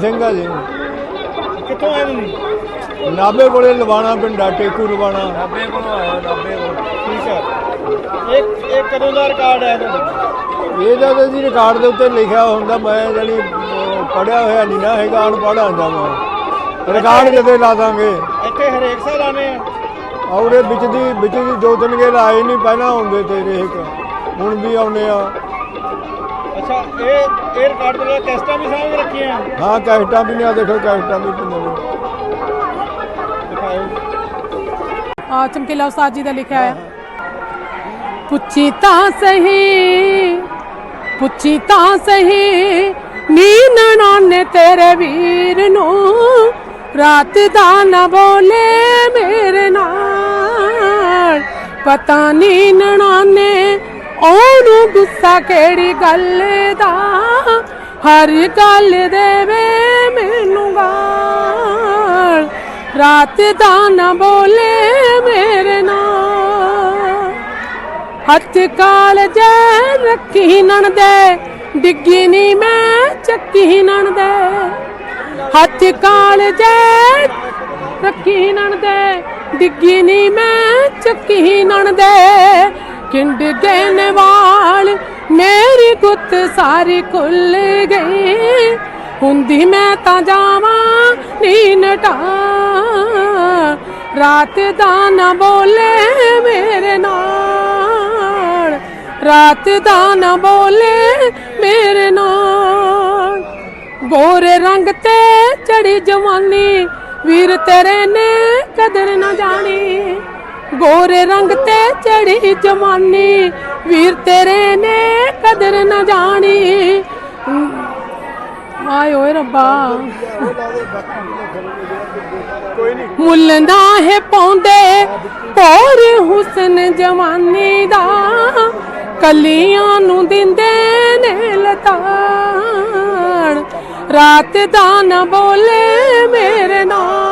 ਸਿੰਘ ਆ ਜੀ ਕਿੱਥੋਂ ਆਏ ਤੁਸੀਂ? ਨਾਬੇ ਕੋਲੇ ਲਵਾਣਾ ਪਿੰਡਾ ਟੇਕੂ ਲਵਾਣਾ। ਨਾਬੇ ਕੋਲੋਂ ਆਇਆ ਨਾਬੇ ਕੋਲ। ਠੀਕ ਹੈ ਇਹ ਇਹ ਕਦੋਂ ਦਾ ਰਿਕਾਰਡ ਹੈ ਤੁਹਾਡਾ? ਇਹ ਜਦ ਜੀ ਰਿਕਾਰਡ ਦੇ ਉੱਤੇ ਲਿਖਿਆ ਹੁੰਦਾ ਮੈਂ ਜਾਨੀ ਪੜਿਆ ਹੋਇਆ ਨਹੀਂ ਨਾ ਹੈਗਾ ਅਨਪੜ੍ਹ ਆਂਦਾ ਮੈਂ। ਰਿਕਾਰਡ ਜਦੇ ਲਾ ਦਾਂਗੇ। ਇੱਥੇ ਹਰੇਕ ਸਾਲ ਆਨੇ ਆ। ਔਰੇ ਵਿੱਚ ਦੀ ਵਿੱਚ ਦੀ ਦੋ ਤਿੰਨ ਗੇੜ ਆਏ ਨਹੀਂ ਪਹਿਲਾਂ ਹੁੰਦੇ ਤੇ ਰੇਕ ਹੁਣ ਵੀ ਆਉਨੇ ਆ। ਅੱਛਾ ਇਹ ਇਹ ਰਿਕਾਰਡ ਦੇ ਨਾਲ ਕੈਸਟਾਂ ਵੀ ਕੇ ਰੱਖੀਆਂ। ਹਾਂ ਕੈਸਟਾਂ ਵੀ ਨੇ ਆ ਦੇਖੋ ਕੈਸਟਾਂ ਵੀ ਪਈਆਂ ਨੇ। ਆ ਚਮਕੀਲਾ ਉਸਤਾਦ ਜੀ ਦਾ ਲਿਖਿਆ ਹੈ ਪੁੱਛੀ ਤਾਂ ਸਹੀ ਪੁੱਛੀ ਤਾਂ ਸਹੀ ਨੀ ਨਣਾਨੇ ਤੇਰੇ ਵੀਰ ਨੂੰ। ਰਾਤ ਦਾ ਨਾ ਬੋਲੇ ਮੇਰੇ ਨਾਲ। ਪਤਾ ਨੀ ਨਣਾਨੇ ਉਹਨੂੰ ਗੁੱਸਾ ਕਿਹੜੀ ਗੱਲ ਦਾ। ਹਰ ਗੱਲ ਦੇਵੇ ਮੈਨੂੰ ਗਾਲ। ਰਾਤ ਦਾ ਨਾ ਬੋਲੇ ਮੇਰੇ ਨਾਲ। ਹੱਥ ਕਾਲ ਜੈ ਰੱਖੀ ਨਣ ਦੇ ਡਿੱਗੀ ਨਹੀਂ ਮੈਂ ਚੱਕੀ ਨਣ ਦੇ ਹੱਥ ਕਾਲ ਜੈ, ਰੱਖੀ ਨਣ ਦੇ, ਡਿੱਗੀ ਨੀ ਮੈਂ, ਚੱਕੀ ਨਣ ਦੇ। ਕਿੰਡ ਗਏ ਵਾਲ, ਮੇਰੀ ਗੁੱਤ ਸਾਰੀ ਖੁੱਲ ਗਈ। ਹੁੰਦੀ ਮੈਂ ਤਾਂ ਜਾਵਾਂ ਨੀਨ ਨਟਾ। ਰਾਤ ਦਾ ਨਾ ਬੋਲੇ ਮੇਰੇ ਨਾਲ। ਰਾਤ ਦਾ ਨਾ ਬੋਲੇ ਮੇਰੇ ਨਾਲ। ਗੋਰੇ ਰੰਗ ਤੇ ਚੜੀ ਜਵਾਨੀ, ਵੀਰ ਤੇਰੇ ਨੇ ਕਦਰ ਨਾ ਜਾਣੀ। ਗੋਰੇ ਰੰਗ ਤੇ ਚੜੀ ਜਵਾਨੀ, ਵੀਰ ਤੇਰੇ ਨੇ ਕਦਰ ਨਾ ਜਾਣੀ। ਆਏ ਓਏ ਰੱਬਾ। ਮੁੱਲ ਨਾ ਹੈ ਪਾਉਂਦੇ ਪੌਰ ਹੁਸਨ ਜਵਾਨੀ ਦਾ, ਕਲੀਆਂ ਨੂੰ ਦਿੰਦੇ ਨੇ ਲਤਾੜ ਰਾਤ ਦਾ ਨਾ ਬੋਲੇ ਮੇਰੇ ਨਾਲ।